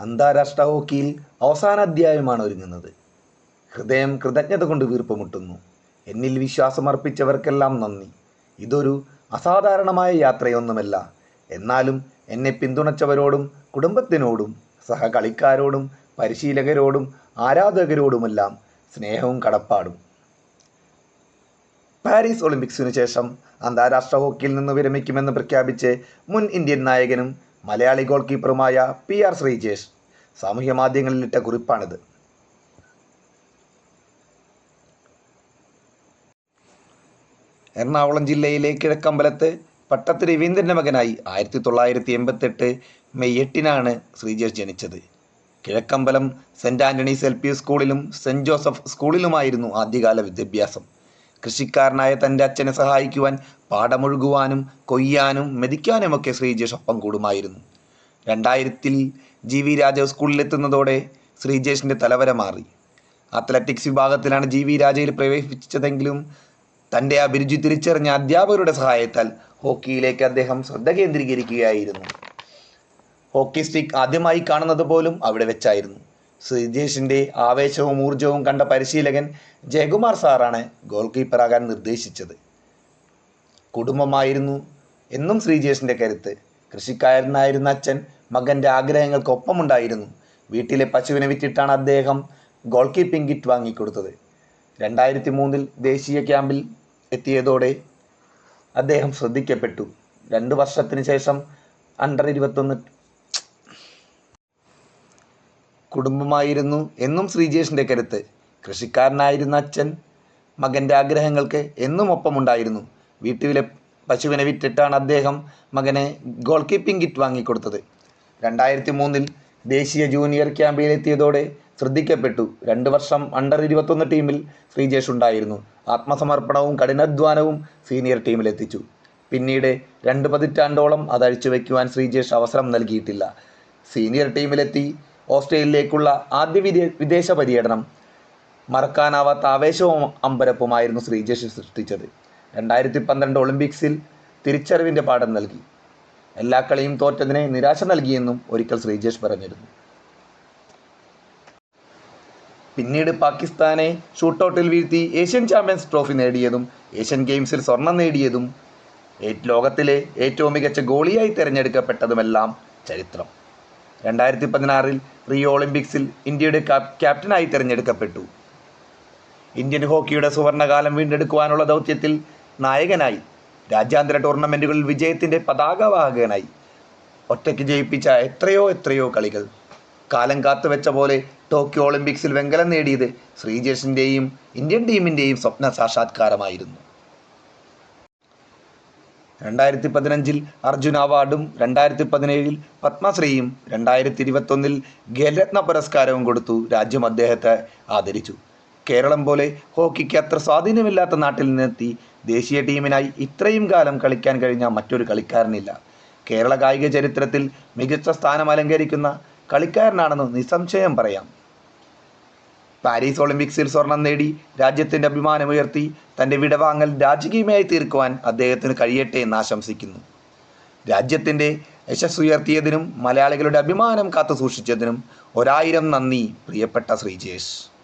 അന്താരാഷ്ട്ര ഹോക്കിയിൽ അവസാന അധ്യായമാണ് ഒരുങ്ങുന്നത്. ഹൃദയം കൃതജ്ഞത കൊണ്ട് വീർപ്പുമുട്ടുന്നു. എന്നിൽ വിശ്വാസമർപ്പിച്ചവർക്കെല്ലാം നന്ദി. ഇതൊരു അസാധാരണമായ യാത്രയൊന്നുമല്ല. എന്നാലും എന്നെ പിന്തുണച്ചവരോടും കുടുംബത്തിനോടും സഹകളിക്കാരോടും പരിശീലകരോടും ആരാധകരോടുമെല്ലാം സ്നേഹവും കടപ്പാടും. പാരീസ് ഒളിമ്പിക്സിനു ശേഷം അന്താരാഷ്ട്ര ഹോക്കിയിൽ നിന്ന് വിരമിക്കുമെന്ന് പ്രഖ്യാപിച്ച് മുൻ ഇന്ത്യൻ നായകനും മലയാളി ഗോൾ കീപ്പറുമായ പി ആർ ശ്രീജേഷ് സാമൂഹ്യ മാധ്യമങ്ങളിലിട്ട കുറിപ്പാണിത്. എറണാകുളം ജില്ലയിലെ കിഴക്കമ്പലത്ത് പട്ടത്ത് രവീന്ദ്രന്റെ മകനായി ആയിരത്തി തൊള്ളായിരത്തി എൺപത്തെട്ട് മെയ് എട്ടിനാണ് ശ്രീജേഷ് ജനിച്ചത്. Kizhakkambalam saint Antony's L P സ്കൂളിലും സെന്റ് ജോസഫ് സ്കൂളിലുമായിരുന്നു ആദ്യകാല വിദ്യാഭ്യാസം. കൃഷിക്കാരനായ തന്റെ അച്ഛനെ സഹായിക്കുവാൻ പാടമൊഴുകുവാനും കൊയ്യാനും മെതിക്കാനുമൊക്കെ ശ്രീജേഷ് ഒപ്പം കൂടുമായിരുന്നു. രണ്ടായിരത്തിൽ ജി വി രാജ സ്കൂളിലെത്തുന്നതോടെ ശ്രീജേഷിന്റെ തലവര മാറി. അത്ലറ്റിക്സ് വിഭാഗത്തിലാണ് ജി വി രാജയിൽ പ്രവേശിച്ചതെങ്കിലും തന്റെ അഭിരുചി തിരിച്ചറിഞ്ഞ അധ്യാപകരുടെ സഹായത്താൽ ഹോക്കിയിലേക്ക് അദ്ദേഹം ശ്രദ്ധ കേന്ദ്രീകരിക്കുകയായിരുന്നു. ഹോക്കി സ്റ്റിക്ക് ആദ്യമായി കാണുന്നത് പോലും അവിടെ വെച്ചായിരുന്നു. ശ്രീജേഷിന്റെ ആവേശവും ഊർജവും കണ്ട പരിശീലകൻ ജയകുമാർ സാറാണ് ഗോൾ കീപ്പറാകാൻ നിർദ്ദേശിച്ചത്. കുടുംബമായിരുന്നു എന്നും ശ്രീജേഷിന്റെ കരുത്ത്. കൃഷിക്കാരനായിരുന്ന അച്ഛൻ മകന്റെ ആഗ്രഹങ്ങൾക്കൊപ്പമുണ്ടായിരുന്നു. വീട്ടിലെ പശുവിനെ വിറ്റിട്ടാണ് അദ്ദേഹം ഗോൾ കീപ്പിംഗ് കിറ്റ് വാങ്ങിക്കൊടുത്തത്. രണ്ടായിരത്തി മൂന്നിൽ ദേശീയ ക്യാമ്പിൽ എത്തിയതോടെ അദ്ദേഹം ശ്രദ്ധിക്കപ്പെട്ടു. രണ്ട് വർഷത്തിന് ശേഷം അണ്ടർ ഇരുപത്തൊന്ന് കുടുംബമായിരുന്നു എന്നും ശ്രീജേഷിന്റെ കരുത്ത്. കൃഷിക്കാരനായിരുന്ന അച്ഛൻ മകന്റെ ആഗ്രഹങ്ങൾക്ക് എന്നും ഒപ്പമുണ്ടായിരുന്നു. വീട്ടിലെ പശുവിനെ വിറ്റിട്ടാണ് അദ്ദേഹം മകനെ ഗോൾ കീപ്പിംഗ് കിറ്റ് വാങ്ങിക്കൊടുത്തത്. രണ്ടായിരത്തി മൂന്നിൽ ദേശീയ ജൂനിയർ ക്യാമ്പിലെത്തിയതോടെ ശ്രദ്ധിക്കപ്പെട്ടു. രണ്ട് വർഷം അണ്ടർ ഇരുപത്തൊന്ന് ടീമിൽ ശ്രീജേഷ് ഉണ്ടായിരുന്നു. ആത്മസമർപ്പണവും കഠിനാധ്വാനവും സീനിയർ ടീമിലെത്തിച്ചു പിന്നീട് രണ്ട് പതിറ്റാണ്ടോളം അത് അഴിച്ചുവെക്കുവാൻ ശ്രീജേഷ് അവസരം നൽകിയിട്ടില്ല. സീനിയർ ടീമിലെത്തി ഓസ്ട്രേലിയയിലേക്കുള്ള ആദ്യ വിദേ വിദേശ പര്യടനം മറക്കാനാവാത്ത ആവേശവും അമ്പരപ്പുമായിരുന്നു ശ്രീജേഷ് സൃഷ്ടിച്ചത്. രണ്ടായിരത്തി പന്ത്രണ്ട് ഒളിമ്പിക്സിൽ തിരിച്ചറിവിന്റെ പാഠം നൽകി. എല്ലാ കളിയും തോറ്റതിനെ നിരാശ നൽകിയെന്നും ഒരിക്കൽ ശ്രീജേഷ് പറഞ്ഞിരുന്നു. പിന്നീട് പാകിസ്ഥാനെ ഷൂട്ടൗട്ടിൽ വീഴ്ത്തി ഏഷ്യൻ ചാമ്പ്യൻസ് ട്രോഫി നേടിയതും ഏഷ്യൻ ഗെയിംസിൽ സ്വർണം നേടിയതും ലോകത്തിലെ ഏറ്റവും മികച്ച ഗോളിയായി തിരഞ്ഞെടുക്കപ്പെട്ടതുമെല്ലാം ചരിത്രം. രണ്ടായിരത്തി പതിനാറിൽ റിയോ ഒളിമ്പിക്സിൽ ഇന്ത്യയുടെ ക്യാപ്റ്റനായി തിരഞ്ഞെടുക്കപ്പെട്ടു. ഇന്ത്യൻ ഹോക്കിയുടെ സുവർണകാലം വീണ്ടെടുക്കുവാനുള്ള ദൗത്യത്തിൽ നായകനായി രാജ്യാന്തര ടൂർണമെന്റുകളിൽ വിജയത്തിന്റെ പതാകവാഹകനായി. ഒറ്റയ്ക്ക് ജയിപ്പിച്ച എത്രയോ എത്രയോ കളികൾ. കാലം കാത്തുവെച്ച പോലെ ടോക്കിയോ ഒളിമ്പിക്സിൽ വെങ്കലം നേടിയത് ശ്രീജേഷിന്റെയും ഇന്ത്യൻ ടീമിന്റെയും സ്വപ്ന സാക്ഷാത്കാരമായിരുന്നു രണ്ടായിരത്തി പതിനഞ്ചിൽ അർജുന അവാർഡും രണ്ടായിരത്തി പതിനേഴിൽ പത്മശ്രീയും രണ്ടായിരത്തി ഇരുപത്തൊന്നിൽ ഖേൽരത്ന പുരസ്കാരവും കൊടുത്തു രാജ്യം അദ്ദേഹത്തെ ആദരിച്ചു. കേരളം പോലെ ഹോക്കിക്ക് അത്ര സ്വാധീനമില്ലാത്ത നാട്ടിൽ നിന്നെത്തി ദേശീയ ടീമിനായി ഇത്രയും കാലം കളിക്കാൻ കഴിഞ്ഞ മറ്റൊരു കളിക്കാരനില്ല. കേരള കായിക ചരിത്രത്തിൽ മികച്ച സ്ഥാനം അലങ്കരിക്കുന്ന കളിക്കാരനാണെന്ന് നിസ്സംശയം പറയാം. പാരീസ് ഒളിമ്പിക്സിൽ സ്വർണം നേടി രാജ്യത്തിന്റെ അഭിമാനമുയർത്തി തന്റെ വിടവാങ്ങൽ രാജകീയമായി തീർക്കുവാൻ അദ്ദേഹത്തിന് കഴിയട്ടെ എന്ന് ആശംസിക്കുന്നു. രാജ്യത്തിന്റെ യശസ്സുയർത്തിയതിനും മലയാളികളുടെ അഭിമാനം കാത്തു സൂക്ഷിച്ചതിനും ഒരായിരം നന്ദി പ്രിയപ്പെട്ട ശ്രീജേഷ്.